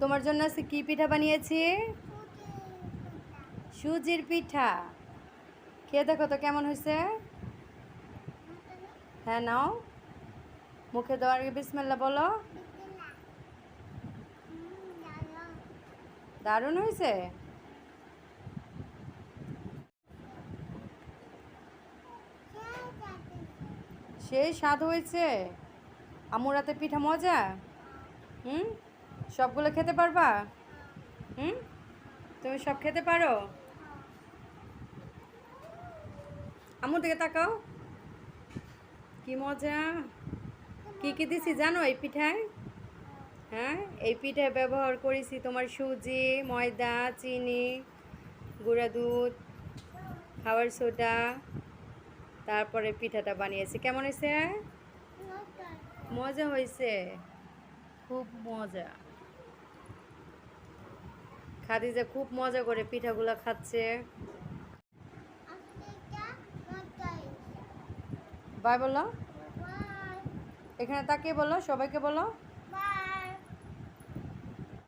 তোমার জন্য কি পিঠা বানিয়েছি? সুজির পিঠা। খেয়ে দেখো তো কেমন হয়েছে? হ্যাঁ নাও। মুখে দেওয়ার আগে বিসমিল্লা বলো। দারুণ হয়েছে। সেই স্বাদ হয়েছে। আমুর রাতে পিঠা মজা? হুম? সবগুলো খেতে পারবা? হুম? তুমি সব খেতে পারো? আমুর দিকে তাকাও। কি মজা। কি কি দিছি জানো এই পিঠায়? হ্যাঁ? এই পিঠায় ব্যবহার করেছি তোমার সুজি, ময়দা, চিনি, গুঁড়া দুধ, খাওয়ার সোডা, তারপরে পিঠাটা বানিয়েছি। কেমন হয়েছে? মজা হয়েছে। খুব মজা। খাদিজা খুব মজা করে পিঠাগুলা খাচ্ছে। বাই বলো। এখানে তাকে বলো, সবাইকে বলো।